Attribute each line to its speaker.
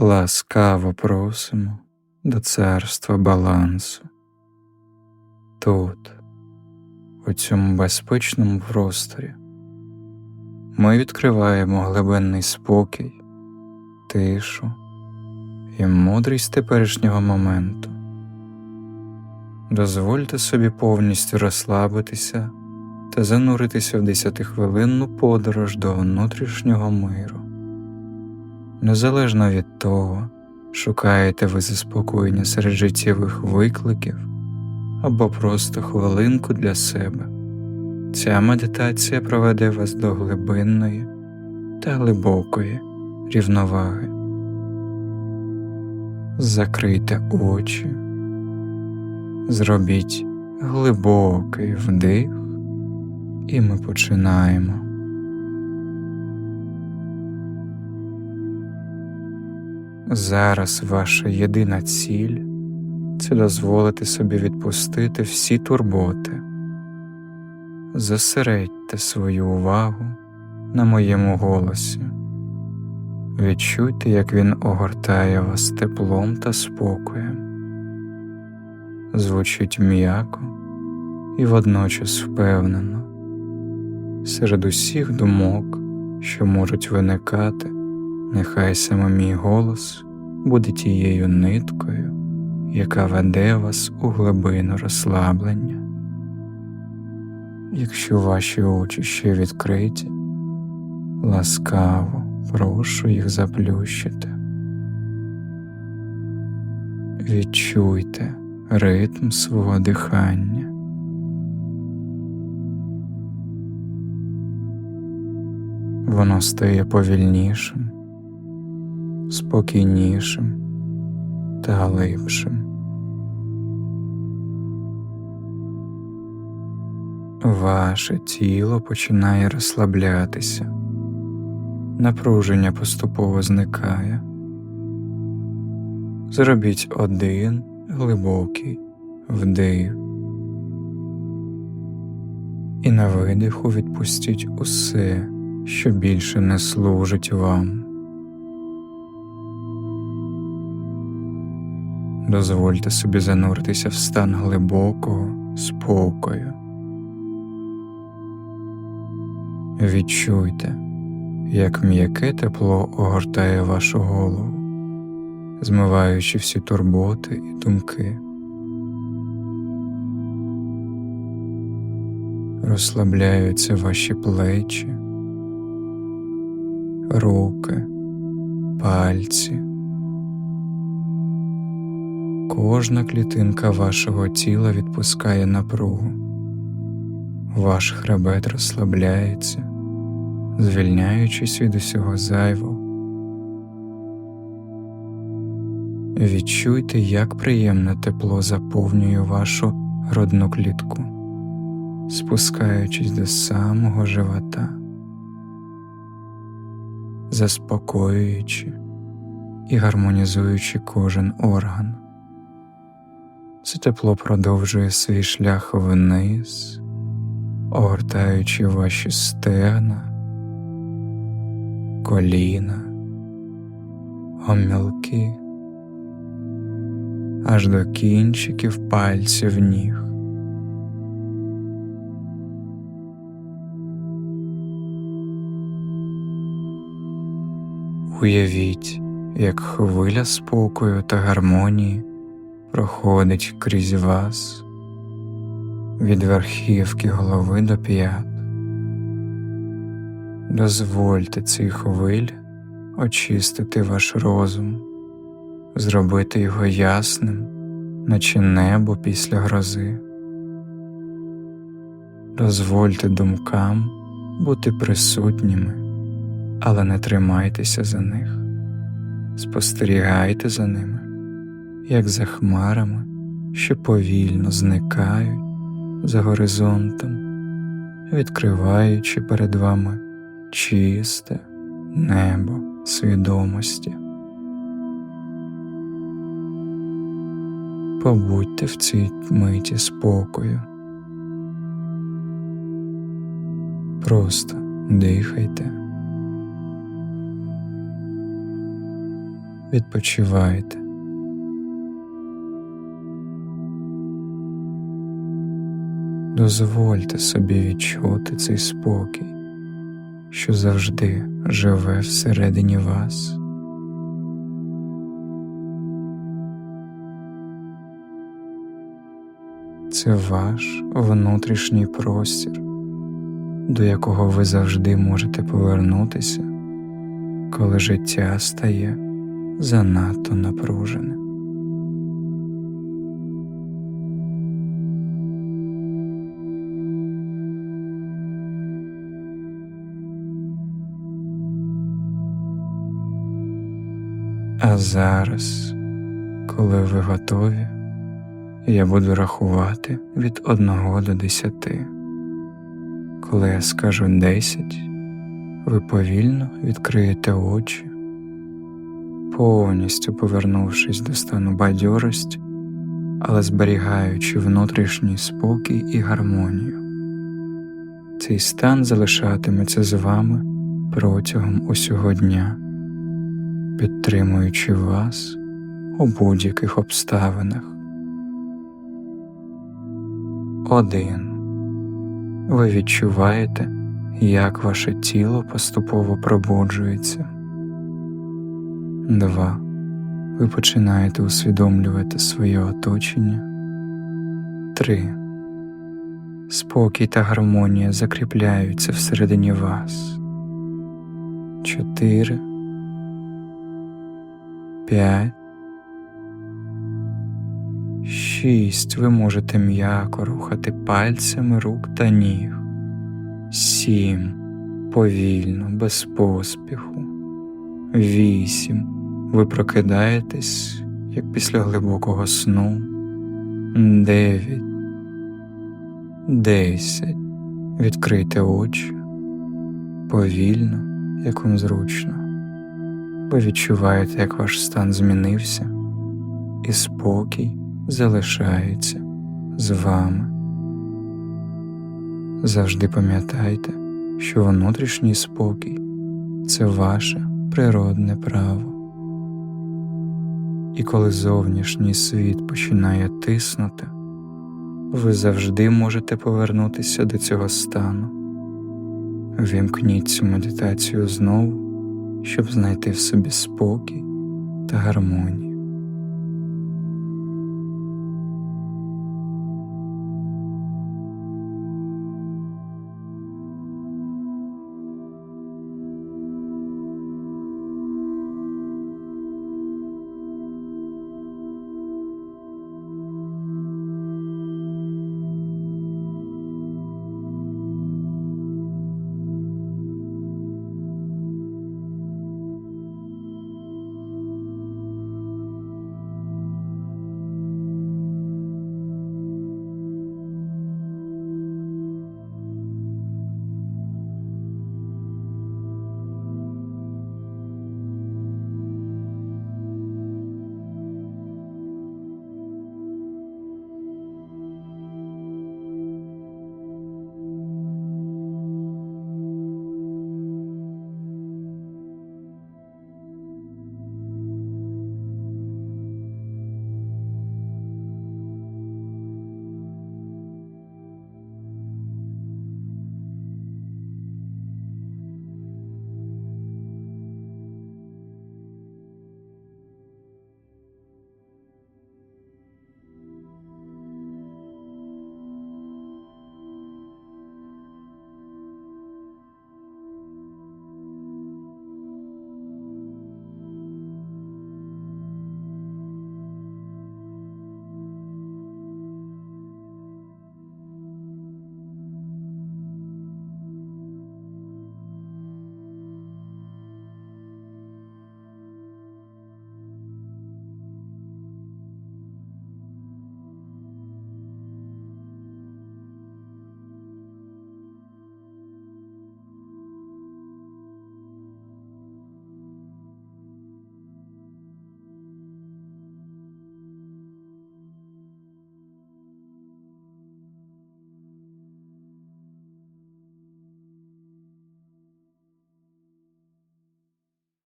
Speaker 1: Ласкаво просимо до царства балансу. Тут, у цьому безпечному просторі, ми відкриваємо глибинний спокій, тишу і мудрість теперішнього моменту. Дозвольте собі повністю розслабитися та зануритися в десятихвилинну подорож до внутрішнього миру. Незалежно від того, шукаєте ви заспокоєння серед життєвих викликів або просто хвилинку для себе. Ця медитація проведе вас до глибинної та глибокої рівноваги. Закрийте очі, зробіть глибокий вдих, і ми починаємо. Зараз ваша єдина ціль це дозволити собі відпустити всі турботи. Зосередьте свою увагу на моєму голосі. Відчуйте, як він огортає вас теплом та спокоєм. Звучить м'яко і водночас впевнено. Серед усіх думок, що можуть виникати, нехай саме мій голос буде тією ниткою, яка веде вас у глибину розслаблення. Якщо ваші очі ще відкриті, ласкаво прошу їх заплющити. Відчуйте ритм свого дихання. Воно стає повільнішим, спокійнішим та глибшим. Ваше тіло починає розслаблятися, напруження поступово зникає. Зробіть один глибокий вдих і на видиху відпустіть усе, що більше не служить вам. Дозвольте собі зануритися в стан глибокого спокою. Відчуйте, як м'яке тепло огортає вашу голову, змиваючи всі турботи і думки. Розслабляються ваші плечі, руки, пальці. Кожна клітинка вашого тіла відпускає напругу, ваш хребет розслабляється, звільняючись від усього зайвого. Відчуйте, як приємне тепло заповнює вашу грудну клітку, спускаючись до самого живота, заспокоюючи і гармонізуючи кожен орган. Це тепло продовжує свій шлях вниз, огортаючи ваші стегна, коліна, омілки, аж до кінчиків пальців ніг. Уявіть, як хвиля спокою та гармонії проходить крізь вас від верхівки голови до п'ят. Дозвольте цій хвилі очистити ваш розум, зробити його ясним, наче небо після грози. Дозвольте думкам бути присутніми, але не тримайтеся за них, спостерігайте за ними як за хмарами, що повільно зникають за горизонтом, відкриваючи перед вами чисте небо свідомості. Побудьте в цій миті спокою. Просто дихайте. Відпочивайте. Дозвольте собі відчути цей спокій, що завжди живе всередині вас. Це ваш внутрішній простір, до якого ви завжди можете повернутися, коли життя стає занадто напруженим. А зараз, коли ви готові, я буду рахувати від 1 до 10. Коли я скажу 10, ви повільно відкриєте очі, повністю повернувшись до стану бадьорості, але зберігаючи внутрішній спокій і гармонію. Цей стан залишатиметься з вами протягом усього дня, підтримуючи вас у будь-яких обставинах. Один. Ви відчуваєте, як ваше тіло поступово пробуджується. Два. Ви починаєте усвідомлювати своє оточення. Три. Спокій та гармонія закріпляються всередині вас. Чотири. П'ять. Шість. Ви можете м'яко рухати пальцями рук та ніг. Сім. Повільно, без поспіху. Вісім. Ви прокидаєтесь, як після глибокого сну. Дев'ять. Десять. Відкрийте очі. Повільно, як вам зручно. Ви відчуваєте, як ваш стан змінився, і спокій залишається з вами. Завжди пам'ятайте, що внутрішній спокій це ваше природне право. І коли зовнішній світ починає тиснути, ви завжди можете повернутися до цього стану. Вімкніть цю медитацію знову, щоб знайти в собі спокій та гармонію.